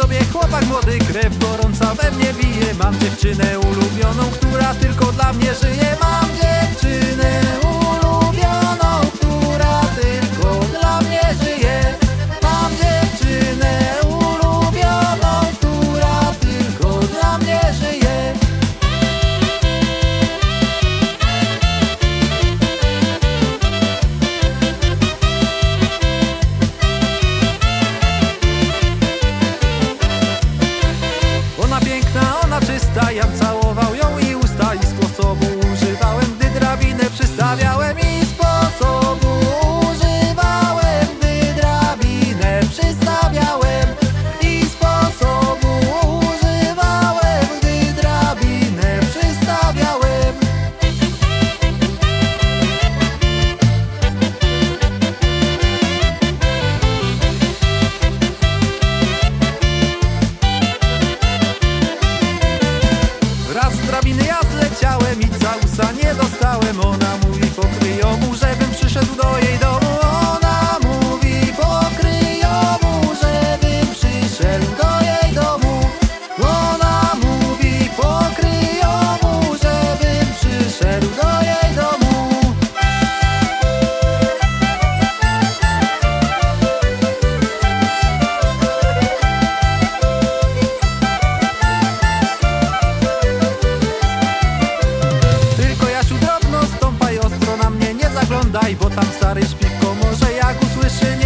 sobie chłopak młody, krew gorąca we mnie bije. Mam dziewczynę ulubioną, która tylko dla mnie żyje. Mam había Bo tam stary śpi w komorze. Jak usłyszy